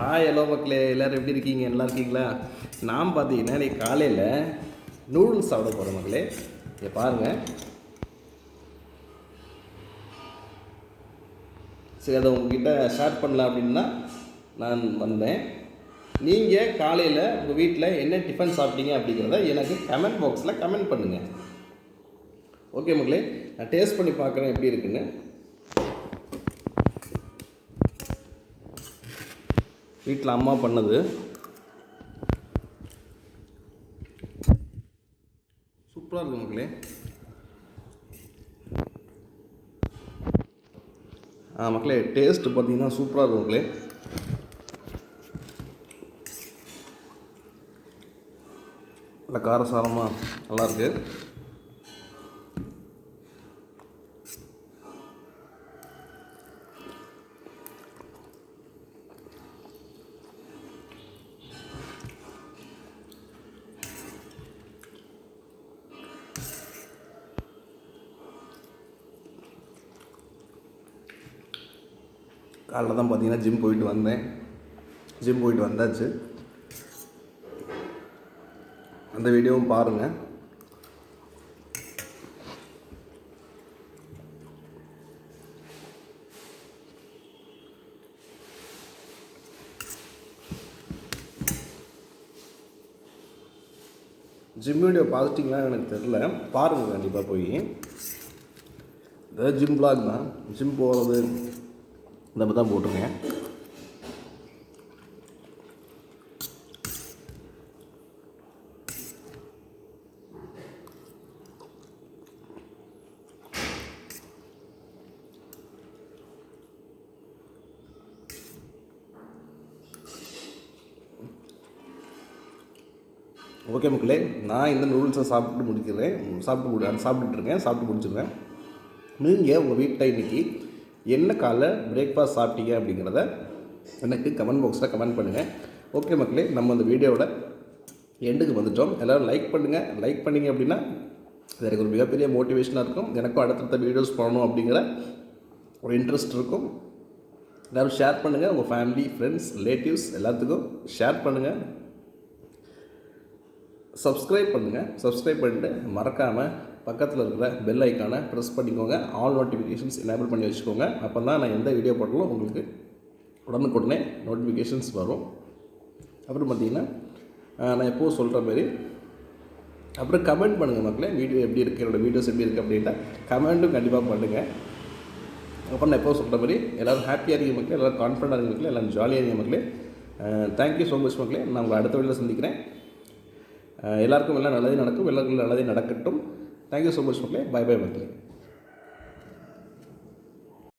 Hi hello மக்களே. எல்லோரும் எப்படி இருக்கீங்க? நல்லா இருக்கீங்களா? நான் பார்த்தீங்கன்னா இன்னைக்கு காலையில் நூடுல்ஸ் சாப்பிட போகிறேன் மக்களே. இங்கே பாருங்கள் சரி அதை உங்ககிட்ட ஷேர் பண்ணலாம் அப்படின்னா நான் வந்தேன். நீங்கள் காலையில் உங்கள் வீட்டில் என்ன டிஃபன் சாப்பிட்டீங்க அப்படிங்கிறத எனக்கு கமெண்ட் பாக்ஸில் கமெண்ட் பண்ணுங்கள் ஓகே மக்களே நான் டேஸ்ட் பண்ணி பார்க்குறேன் எப்படி இருக்குன்னு. வீட்டில் அம்மா பண்ணது. சூப்பராக இருக்கு மக்களே. ஆ மக்களே டேஸ்ட் பார்த்தீங்கன்னா சூப்பராக இருக்கும் மக்களே. நல்லா காரசாரமாக நல்லாயிருக்கு காலைல தான் பார்த்தீங்கன்னா ஜிம் போயிட்டு வந்தேன். ஜிம் போயிட்டு வந்தாச்சு. அந்த வீடியோவும் பாருங்கள் ஜிம் வீடியோ பார்த்துட்டிங்களா எனக்கு தெரில பாருங்கள் கண்டிப்பாக போய். இந்த ஜிம் பிளாக் தான். ஜிம் போகிறது இந்த மாதிரி தான் போட்டிருக்கேன். ஓகே மக்களே நான் இந்த நூடுல்ஸை சாப்பிட்டு முடிக்கிறேன். சாப்பிட்டு சாப்பிட்டுட்ருக்கேன் சாப்பிட்டு முடிச்சிடுறேன். நீங்கள் உங்கள் வீட்டில் இன்றைக்கி என்ன காலைல பிரேக்ஃபாஸ்ட் சாப்பிட்டீங்க அப்படிங்கிறத எனக்கு கமெண்ட் பாக்ஸில் கமெண்ட் பண்ணுங்கள் ஓகே மக்களே நம்ம அந்த வீடியோவோட எண்டுக்கு வந்துட்டோம். எல்லோரும் லைக் பண்ணுங்கள் லைக் பண்ணிங்க அப்படின்னா இது எனக்கு ஒரு மிகப்பெரிய மோட்டிவேஷனாக இருக்கும். எனக்கும் அடுத்தடுத்த வீடியோஸ் பண்ணணும் அப்படிங்கிற ஒரு இன்ட்ரெஸ்ட் இருக்கும். எல்லோரும் ஷேர் பண்ணுங்கள் உங்கள் ஃபேமிலி ஃப்ரெண்ட்ஸ் ரிலேட்டிவ்ஸ் எல்லாத்துக்கும் ஷேர் பண்ணுங்கள் சப்ஸ்கிரைப் பண்ணுங்கள் சப்ஸ்கிரைப் பண்ணிட்டு மறக்காமல் பக்கத்தில் இருக்கிற பெல் ஐக்கானை ப்ரெஸ் பண்ணிக்கோங்க. ஆல் நோட்டிஃபிகேஷன்ஸ் எனேபிள் பண்ணி வச்சுக்கோங்க. அப்போ தான் நான் எந்த வீடியோ போட்டாலும் உங்களுக்கு உடனுக்குடனே நோட்டிஃபிகேஷன்ஸ் வரும். அப்புறம் பார்த்தீங்கன்னா நான் எப்போவும் சொல்கிற மாதிரி அப்புறம் கமெண்ட் பண்ணுங்கள் மக்களே. வீடியோ எப்படி இருக்குது என்னோடய வீடியோஸ் எப்படி இருக்குது அப்படின்ட்டு கமெண்ட்டும் கண்டிப்பாக பண்ணுங்கள் அப்புறம் நான் எப்போ சொல்கிற மாதிரி எல்லோரும் ஹாப்பியாக இருக்க மக்களே. எல்லோரும் கான்ஃபிடண்டாக இருக்க மக்களே. எல்லோரும் ஜாலியாக இருக்க மக்களே. தேங்க்யூ ஸோ மச் மக்களே. நான் உங்களை அடுத்த வீடியோவில் சந்திக்கிறேன். எல்லாருக்கும் எல்லாம் நல்லதே நடக்கும். எல்லாருக்கும் நல்லதே நடக்கட்டும். தேங்க்யூ ஸோ மச் மக்களே பை பை மக்களே